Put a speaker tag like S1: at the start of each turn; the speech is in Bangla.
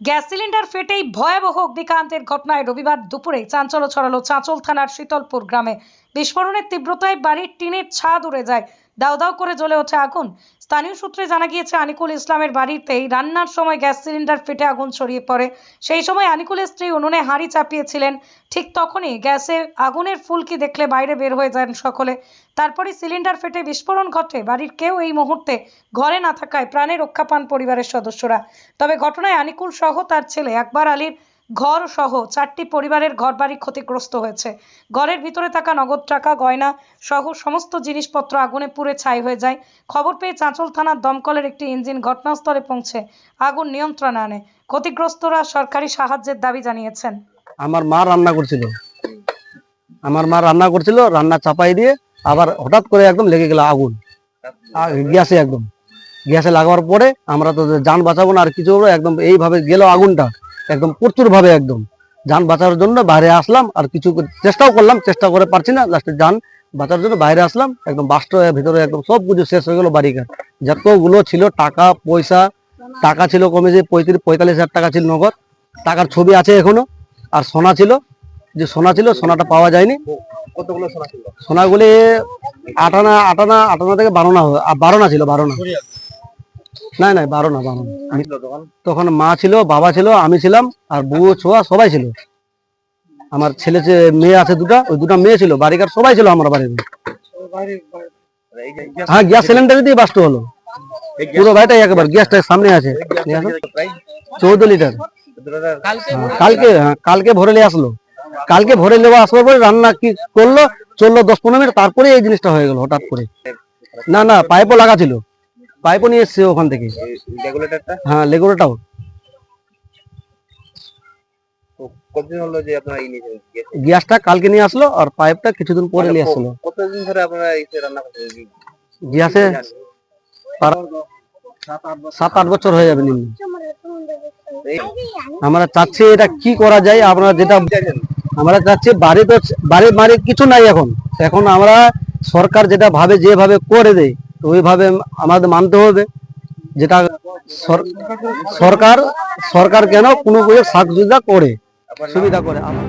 S1: গ্যাস সিলিন্ডার ফেটেই ভয়াবহ অগ্নিকান্তের ঘটনায় রবিবার দুপুরে চাঞ্চল্য ছড়ালো চাঁচল থানার শীতলপুর গ্রামে। বিস্ফোরণের তীব্রতায় বাড়ির টিনের ছাদ উড়ে যায় দাউ দাও করে জ্বলে ওঠে আগুন। স্থানীয় সূত্রে জানা গিয়েছে, আনিকুল ইসলামের বাড়িতেই রান্নার সময় গ্যাস সিলিন্ডার ফেটে আগুন ছড়িয়ে পড়ে। সেই সময় আনিকুলের স্ত্রী উনুনে হাঁড়ি চাপিয়েছিলেন। ঠিক তখনই গ্যাসে আগুনের ফুলকি দেখলে বাইরে বের হয়ে যান সকলে। তারপরে সিলিন্ডার ফেটে বিস্ফোরণ ঘটে। বাড়ির কেউ এই মুহূর্তে ঘরে না থাকায় প্রাণে রক্ষা পান পরিবারের সদস্যরা। তবে ঘটনায় আনিকুল সহ তার ছেলে আকবর আলীর ঘর সহ চারটি পরিবারের ঘরবাড়ি ক্ষতিগ্রস্ত হয়েছে। ঘরের ভিতরে থাকা নগদ টাকা, গয়না সহ সমস্ত জিনিসপত্র আগুনে পুড়ে ছাই হয়ে যায়। খবর পেয়ে চাঁচল থানার দমকলের একটি ইঞ্জিন ঘটনাস্থলে পৌঁছে আগুন নিয়ন্ত্রণে আনে। ক্ষতিগ্রস্তরা সরকারি সাহায্যের দাবি জানিয়েছেন।
S2: আমার মা রান্না করছিল। আমার মা রান্না করছিল, রান্না চাপাই দিয়ে আবার হঠাৎ করে একদম লেগে গেল আগুন। গ্যাসে একদম। গ্যাসে লাগাবার পরে আমরা তো যান বাঁচাবো না আর কিছু একদম এইভাবে গেল আগুনটা। একদম প্রচুর ভাবে একদম। যান বাঁচানোর জন্য বাইরে আসলাম আর কিছু চেষ্টাও করলাম চেষ্টা করে পারছি না। লাস্টে যান বাঁচার জন্য বাইরে আসলাম একদম বাস্ট ভিতরে একদম সব কিছু শেষ হয়ে গেল বাড়িঘর। যতগুলো ছিল টাকা পয়সা টাকা ছিল কমেছে পঁয়ত্রিশ পঁয়তাল্লিশ হাজার টাকা ছিল নগদ। টাকার ছবি আছে এখনও আর সোনা ছিল। যে সোনা ছিল সোনাটা পাওয়া যায়নি।
S3: কতগুলো সোনা ছিল?
S2: সোনাগুলি আটানা আটানা আটানা থেকে বারোনা বারোনা ছিল বারোনা। না না। বারোনা বারোনা আমি
S3: তখন?
S2: মা ছিল বাবা ছিল আমি ছিলাম আর বউ ছোয়া সবাই ছিল। আমার ছেলে যে- মেয়ে আছে দুটা ওই দুটা মেয়ে ছিল বাড়িকার সবাই ছিল আমার বাড়িতে হ্যাঁ গ্যাস সিলিন্ডার দিয়ে বাস্ট হলো। পুরো বাড়িটাই একবার গ্যাসটা সামনে আছে। চৌদ্দ লিটার।
S3: লিটার?
S2: হ্যাঁ, কালকে হ্যাঁ, কালকে ভরে নিয়ে আসলো। কালকে ভরে নেওয়া আসবার পরে রান্না কি করল? চলল দশ পনেরো মিনিট তারপরে এই জিনিসটা হয়ে গেল হঠাৎ করে। না না পাইপও লাগা ছিল। পাইপও নিয়ে এসছে ওখান থেকে।
S3: রেগুলেটরটা
S2: হ্যাঁ
S3: কতদিন হলো যে আপনারা এই নিয়েছেন
S2: গ্যাসটা কালকে নিয়ে আসলো আর পাইপটা কিছুদিন পরে নিয়ে আসলো।
S3: কতদিন ধরে আপনারা এসে রান্না করছেন?
S2: গ্যাসে সাত আট বছর হয়ে যাবে নিম্ন। আমরা চাচ্ছি এটা কি করা যায় আমরা যেটা আমরা চাচ্ছি বাড়ি তো বাড়ি মারি কিছু নাই এখন। এখন আমরা সরকার যেটা ভাবে যেভাবে করে দেয় ওইভাবে আমাদের মানতে হবে যেটা সর- সরকার সরকার কেন কোনো কোনো সাহায্য করে, সুবিধা করে। আমার